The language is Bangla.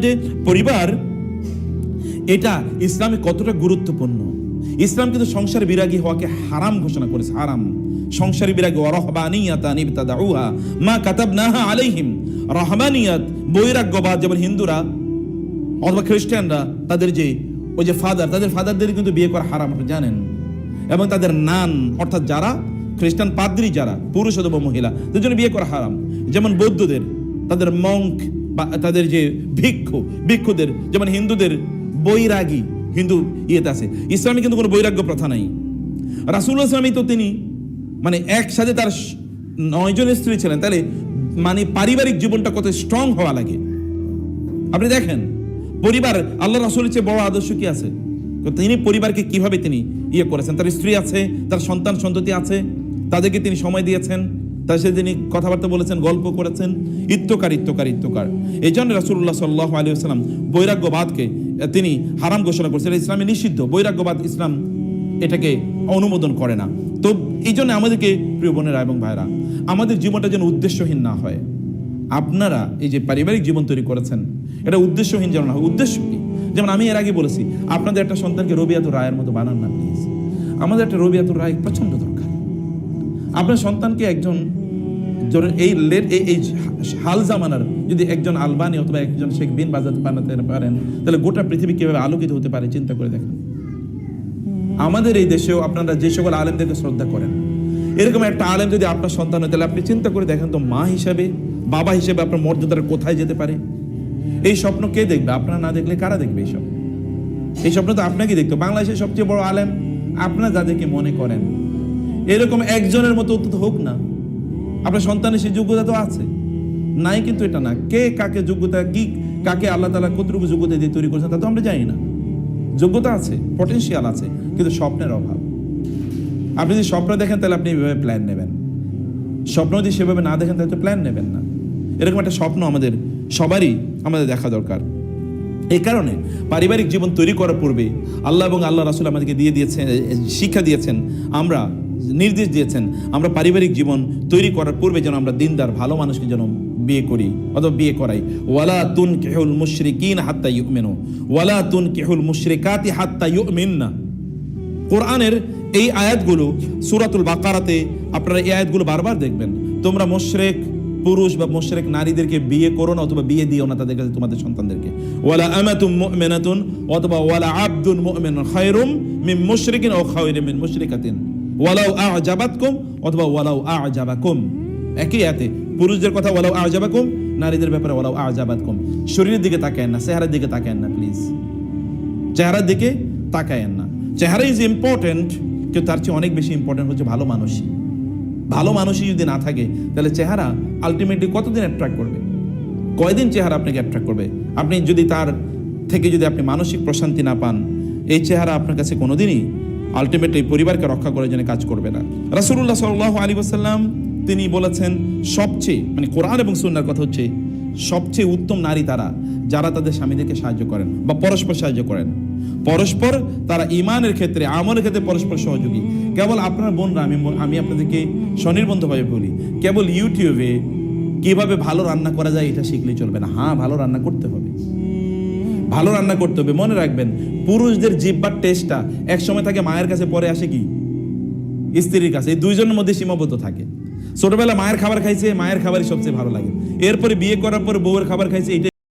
যে পরিবার, এটা ইসলামে কতটা গুরুত্বপূর্ণ? ইসলাম কিন্তু সংসার বিরাগী হওয়াকে হারাম ঘোষণা করেছে, হারাম। সংসারী বিরাগী অরহবানিয়াতান ইবতাদাউহা মা কাতাবনাহা আলাইহিম। রহমানিয়াত বৈরাগ্যবাদ যেমন হিন্দুরা অথবা খ্রিস্টানরা, তাদের যে ওই যে ফাদার, তাদের ফাদারদের কিন্তু বিয়ে করা হারাম, আপনি জানেন। এবং তাদের নান, অর্থাৎ যারা খ্রিস্টান পাদ্রী যারা, পুরুষ অথবা মহিলা তাদের জন্য বিয়ে করা হারাম। যেমন বৌদ্ধদের, তাদের মঙ্ক তাদের যে ভিক্ষু, ভিক্ষুদের, যেমন হিন্দুদের বৈরাগী, হিন্দু ইয়েতে আছে। ইসলামে কিন্তু কোনো বৈরাগ্য প্রথা নাই। রাসুল ইসলামী তো তিনি মানে একসাথে তার নয়জন স্ত্রী ছিলেন, তাহলে মানে পারিবারিক জীবনটা কত স্ট্রং হওয়া লাগে। আপনি দেখেন, পরিবার, আল্লাহ রাসুলের চেয়ে বড় আদর্শ কি আছে? তিনি পরিবারকে কীভাবে তিনি ইয়ে করেছেন? তার স্ত্রী আছে, তার সন্তান সন্ততি আছে, তাদেরকে তিনি সময় দিয়েছেন তার সাথে তিনি কথাবার্তা বলেছেন, গল্প করেছেন, ইত্যকার ইত্যকার ইত্যকার। এই জন্য রাসুল্লাহ সাল্লাহ আলী আসসালাম বৈরাগ্যবাদকে তিনি হারাম ঘোষণা করেছেন। ইসলামে নিষিদ্ধ। বৈরাগ্যবাদ ইসলাম এটাকে অনুমোদন করে না। তো এই জন্য আমাদেরকে, প্রিয় বোনেরা এবং ভাইরা আমাদের জীবনটা যেন উদ্দেশ্যহীন না হয়। আপনারা এই যে পারিবারিক জীবন তৈরি করেছেন, এটা উদ্দেশ্যহীন যেন না হয়। উদ্দেশ্য কি? যেমন আমি এর আগে বলেছি, আপনাদের একটা সন্তানকে রবিয়াতুর রায়ের মতো বানান না প্লিজ আমাদের একটা রবিয়াতুর রায় প্রচণ্ড দরকার। আপনার সন্তানকে একজন এই লেট এই হাল জামানার যদি একজন আলবানি অথবা একজন শেখ বিন বাজাতে বানাতে পারেন, তাহলে গোটা পৃথিবী কীভাবে আলোকিত হতে পারে চিন্তা করে দেখেন। আমাদের এই দেশেও আপনারা যে সকল আলেমদেরকে শ্রদ্ধা করেন, এরকম একটা আলেম যদি আপনার সন্তান হয়, তাহলে আপনি চিন্তা করে দেখেন তো মা হিসাবে, বাবা হিসেবে আপনার মর্যাদাটা কোথায় যেতে পারে? এই স্বপ্ন কে দেখবে? আপনারা না দেখলে কারা দেখবে এই স্বপ্ন? এই স্বপ্ন তো আপনাকে দেখতো বাংলাদেশের সবচেয়ে বড় আলেম আপনারা যাদেরকে মনে করেন। এরকম একজনের মতো অন্তত হোক না। আপনার সন্তানের সেই যোগ্যতা তো আছে। নাই কিন্তু এটা না। কে কাকে যোগ্যতা, কি, কাকে আল্লাহ তালা কতটুকু যোগ্যতা দিয়ে তৈরি করেছেন তা তো আমরা জানি না। যোগ্যতা আছে পটেনশিয়াল আছে, কিন্তু স্বপ্নের অভাব। আপনি যদি স্বপ্ন দেখেন, তাহলে আপনি এইভাবে প্ল্যান নেবেন। স্বপ্ন যদি সেভাবে না দেখেন, তাহলে তো প্ল্যান নেবেন না। এরকম একটা স্বপ্ন আমাদের, সবারই আমাদের দেখা দরকার। এই কারণে পারিবারিক জীবন তৈরি করার পূর্বে আল্লাহ এবং আল্লাহ রাসুল আমাদেরকে দিয়ে দিয়েছেন, শিক্ষা দিয়েছেন। আমরা নির্দেশ দিয়েছেন, আমরা পারিবারিক জীবন তৈরি করার পূর্বে যেন আমরা দিনদার ভালো মানুষকে যেন বিয়ে করি অথবা বিয়ে করাই। ওয়ালা তুন কেহুল মুশরিকিন হাত্তা ইউমিনু, ওয়ালা তুন কেহুল মুশরিকাতি হাত্তা ইউমিননা। কোরআনের এই আয়াতগুলো, সুরাতুল বাকারাতে আপনারা এই আয়াতগুলো বারবার দেখবেন। তোমরা মোশরেক পুরুষ বা মোশরেক নারীদেরকে বিয়ে করো না অথবা বিয়ে দিও না তাদের কাছে তোমাদের সন্তানদেরকে। ওয়ালা আমাতুম মুমিনাতুন অথবা ওয়ালা আবদুন মুমিনুন খায়রুম মিন মুশরিকিন ও খায়রুম মিন মুশরিকাতিন। ওয়ালাউ আ'জাবাতকুম অথবা ওয়ালাউ আ'জাবাকুম। একই আয়াতে, পুরুষদের কথা ওয়ালাউ আ'জাবাকুম, নারীদের ব্যাপারে ওয়ালাউ আ'জাবাতকুম। শরীরের দিকে তাকায়েন না, চেহারার দিকে তাকায়েন না প্লিজ চেহারার দিকে তাকায়েন না। চেহারা ইজ ইম্পর্টেন্ট কিন্তু তার চেয়ে অনেক বেশি ইম্পর্টেন্ট হচ্ছে ভালো মানুষই ভালো মানুষই যদি না থাকে, তাহলে চেহারা আলটিমেটলি কতদিন অ্যাট্রাক্ট করবে? কয়দিন চেহারা আপনাকে অ্যাট্রাক্ট করবে? আপনি যদি তার থেকে যদি আপনি মানসিক প্রশান্তি না পান, এই চেহারা আপনার কাছে কোনোদিনই আলটিমেটলি পরিবারকে রক্ষা করার জন্য কাজ করবে না। রাসুল্লাহ সাল্লাহ আলী আসাল্লাম তিনি বলেছেন, সবচেয়ে মানে কোরআন এবং সুন্নার কথা হচ্ছে, সবচেয়ে উত্তম নারী তারা, যারা তাদের স্বামীদেরকে সাহায্য করেন বা পরস্পর সাহায্য করেন। পরস্পর তারা ইমানের ক্ষেত্রে, আমলের ক্ষেত্রে পরস্পর সহযোগী। কেবল আপনার বোনরা, আমি আমি আপনাদেরকে স্বনির্বন্ধভাবে বলি, কেবল ইউটিউবে কীভাবে ভালো রান্না করা যায় এটা শিখলেই চলবে না। হ্যাঁ ভালো রান্না করতে হবে। ভালো রান্না করতে হবে, মনে রাখবেন, পুরুষদের জিব্বার টেস্টটা এক সময় থাকে, মায়ের কাছে পরে আসে কি? স্ত্রীর কাছে, এই দুইজনের মধ্যে সীমাবদ্ধ থাকে। ছোটবেলা মায়ের খাবার খাইছে, মায়ের খাবারই সবচেয়ে ভালো লাগে। এরপরে বিয়ে করার পর বউয়ের খাবার খাইছে এটা